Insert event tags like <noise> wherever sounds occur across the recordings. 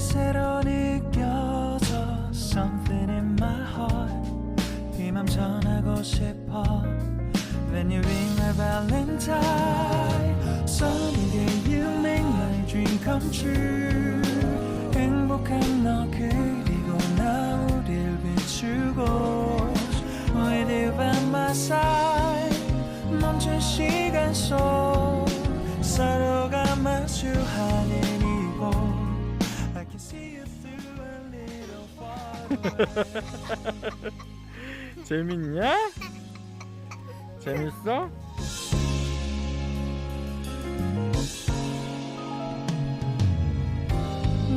새로 느껴져 Something in my heart 이맘 전하고 싶어 When you ring my valentine Sunny day you make my dream come true 행복한 너 그리고 나 우릴 비추고 With you by my side 멈춘 시간 속 <laughs> 재밌냐? 재밌어?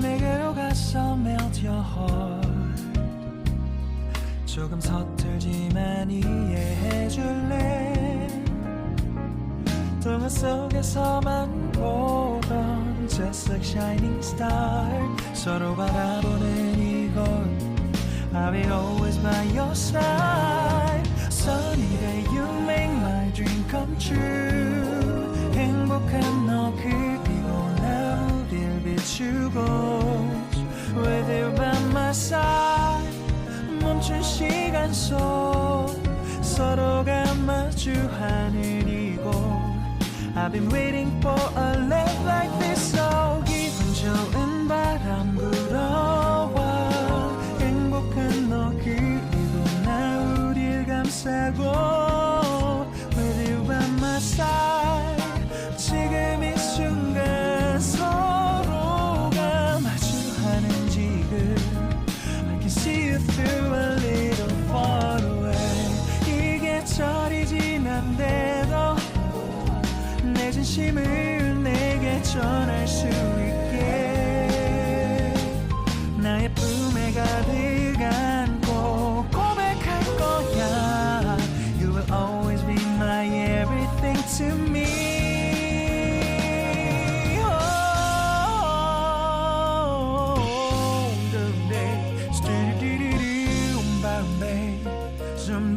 내게로 가서 melt your heart 조금 서툴지만 이해해줄래 동화 속에서만 보던 Just like shining star 서로 바라보는 이곳 I'll be always by your side Sunny day you make my dream come true 행복한 너 그리고 나 우릴 비추고 With you by my side 멈춘 시간 속 서로가 마주하는 이곳 I've been waiting for a love like this, so give and and